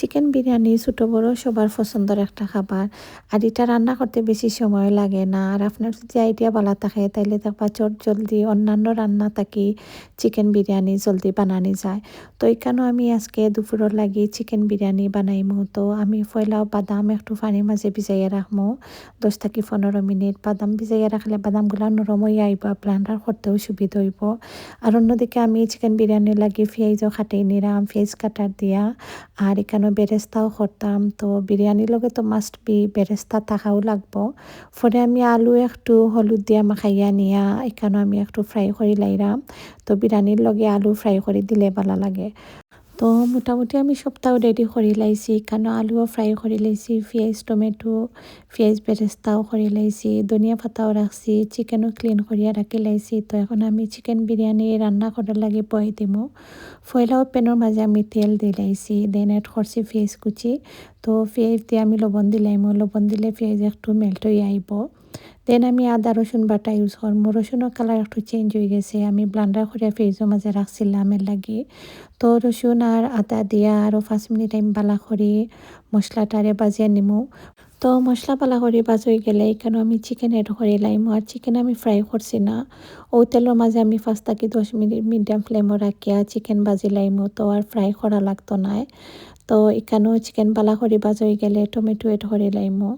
Chicken biryani ছোটো বড় সবার পছন্দের একটা খাবার। আর এটা রান্না করতে বেশি সময় লাগে না। আর আপনার যদি আইডিয়া ভালো থাকে, তাইলে দেখবা চট জলদি অন্যান্য রান্না থাকি চিকেন বিরিয়ানি জলদি বানানি যায়। তো এখানেও আমি আজকে দুপুরের লাগি চিকেন বিরিয়ানি বানাইমু। তো আমি পয়লাও বাদাম একটু পানির মাঝে ভিজাইয়া রাখমু। দশ থেকে পনেরো মিনিট বাদাম ভিজাইয়া রাখলে বাদামগুলো নরম হয়ে আইব ব্লান্ডার করতেও সুবিধা হইব। আর অন্যদিকে আমি চিকেন বিরিয়ানি লাগি পেঁয়াজও খাটিয়ে নিলাম পেঁয়াজ কাটার দিয়া। আর এখানে বেরেস্তাও করতাম। তো বিরিয়ানির লগে তো মাস্ট বি বেরেস্তা থাকাও লাগবো। পরে আমি আলু একটু, হলুদ দিয়া মাখাইয়া নিয়া এখানে আমি একটু ফ্রাই করে লাইরাম তো বিরিয়ানির লগে আলু ফ্রাই করে দিলে ভালো লাগে তো মোটামুটি আমি সপ্তাহ রেডি করে লাইছি এখানে আলুও ফ্রাই করে লাইছি, পেঁয়াজ, টমেটো, পেঁয়াজ বেরেস্তাও করে লাইছি, ধনিয়া পাতাও রাখছি চিকেনও ক্লিন করিয়া রাখি লাইছি। তো এখন আমি চিকেন বিরিয়ানি রান্না করার লাগে বয়ে দিমু। ফয়লাও পেনের মাঝে আমি তেল দিলাইছি দেন এড করছি পেঁয়াজ কুচি। তো পেঁয়াজ দিয়ে আমি লবণ দিলাইমো, লবণ দিলে পেঁয়াজ একটু মেল্ট হয়ে আইব দেন আমি আদা, রসুন, বাটা ইউজ করব। রসুনের কালার একটু চেঞ্জ হয়ে গেছে। আমি ব্লান্ডার করে ফ্রিজের মাঝে রাখছিলাম এর লাগে। তো রসুন আর আদা দিয়া আরও পাঁচ মিনিট আমি বালা করি মশলাটারে বাজিয়ে নিমু। তো মশলা পালা করে বাজ হয়ে গেলে এখানে আমি চিকেন এড করে লাইম। আর চিকেন আমি ফ্রাই করছি না। ও তেলের মাঝে আমি পাঁচ থাকি দশ মিনিট মিডিয়াম ফ্লেমও রাখিয়া চিকেন বাজি লাইমো। তো আর ফ্রাই করা লাগতো না তো এখানেও চিকেন পালা করে বাজ হয়ে গেলে টমেটো এড করে লাইমো।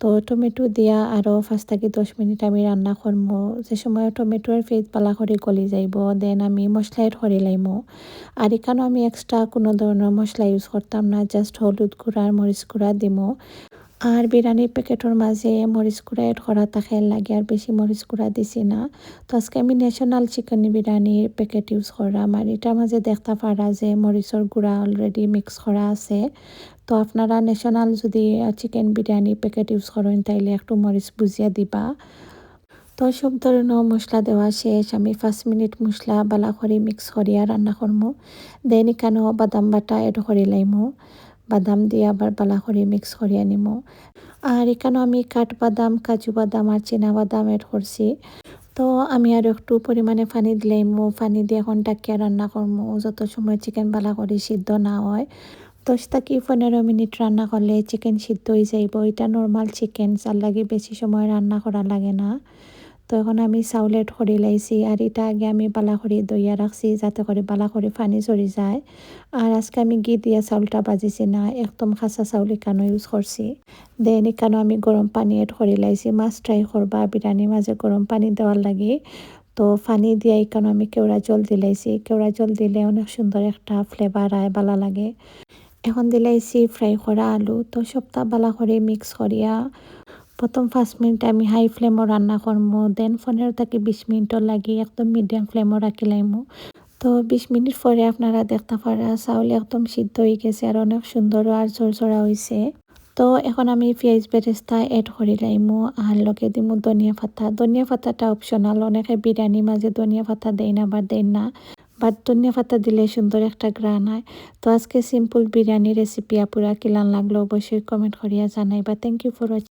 তো টমেটো দিয়া আরও পাঁচ থাকি দশ মিনিট আমি রান্না করব যে সময় টমেটোর ফেস পালা করে গলি যাইব দেন আমি মশলা এড করে লাইমো। আর এখানেও আমি এক্সট্রা কোনো ধরনের মশলা ইউজ করতাম না জাস্ট হলুদ গুঁড়া আর মরিচ গুঁড়া দিমো। আর বিরিয়ানির প্যাকেটের মাঝে মরিচ গুঁড়া এড করা থাকে লাগে, আর বেশি মরিচ গুঁড়া দিছি না। তো আজকে আমি ন্যাশনাল চিকেন বিরিয়ানির প্যাকেট ইউজ করলাম, আর এটার মাঝে দেখতে পারা যে মরিচর গুঁড়া অলরেডি মিক্স করা আছে। তো আপনারা ন্যাশনাল যদি চিকেন বিরিয়ানি প্যাকেট ইউজ করেন, তাইলে একটু মরিচ বুঝিয়ে দিবা। তো সব ধরনের মশলা দেওয়া শেষ, আমি পাঁচ মিনিট মশলা বালা করে মিক্স করিয়া রান্না করব দেন এখানেও বাদাম বাটা এড করে লাইমো। বাদাম দিয়ে আবার বালা করে মিক্স করিয়া নিমো। আর এখানেও আমি কাঠ বাদাম কাজু বাদাম আর চীনা বাদাম এড করছি। তো আমি আর একটু পরিমাণে পানি দিলাইমো পানি দিয়ে এখন ডাকিয়া রান্না করব যত সময় চিকেন বালা করে সিদ্ধ না হয়। দশ থেকে পনেরো মিনিট রান্না করলে চিকেন সিদ্ধ হয়ে যাইব। এটা নর্মাল চিকেন যার লাগে বেশি সময় রান্না করা লাগে না। তো এখন আমি চাউলেট খড়ি লাইছি আর এটা আগে আমি বালা খড়ি দইয়া রাখছি যাতে করে বালা করে পানি চড়ি যায়। আর আজকে আমি ঘি দিয়া চাউলটা বাজিছি না, একদম খাসা চাউল এখানো ইউজ করছি দেন এখানো আমি গরম পানি এড করে লাইছি, মাছ ট্রাই করবা বিরিয়ানির মাঝে গরম পানি দেওয়ার লাগে। তো পানি দিয়ে এখানে আমি কেওড়া জল দিলাইছি কেওড়া জল দিলে অনেক সুন্দর একটা ফ্লেভার আয় ভালো লাগে। এখন দিলাইছি ফ্রাই করা আলু, তো সপ্তাহ বালা করে মিক্স করিয়া প্রথম পাঁচ মিনিট আমি হাই ফ্লেমও রান্না করব দেন পনেরো থেকে বিশ মিনিটও লাগি একদম মিডিয়াম ফ্লেমও রাখিলাইমো তো বিশ মিনিট পরে আপনারা দেখতে পারা চাউল একদম সিদ্ধ হয়ে গেছে আর অনেক সুন্দর আর ঝরঝরা হয়েছে তো এখন আমি পেঁয়াজ বেরেস্তা এড করে লাইমো আর লগে দিমু ধনিয়া পাতা। ধনিয়া পাতাটা অপশনাল অনেকে বিরিয়ানির মাঝে ধনিয়া পাতা দেয় না বা দেয় না বাট ধনিয়া পাতা দিলে সুন্দর একটা গ্রান হয়। তো আজকে সিম্পল বিরিয়ানি রেসিপি আপুরা কিলান লাগল অবশ্যই কমেন্ট করিয়া জানাই বা থ্যাংক ইউ ফর ওয়াচিং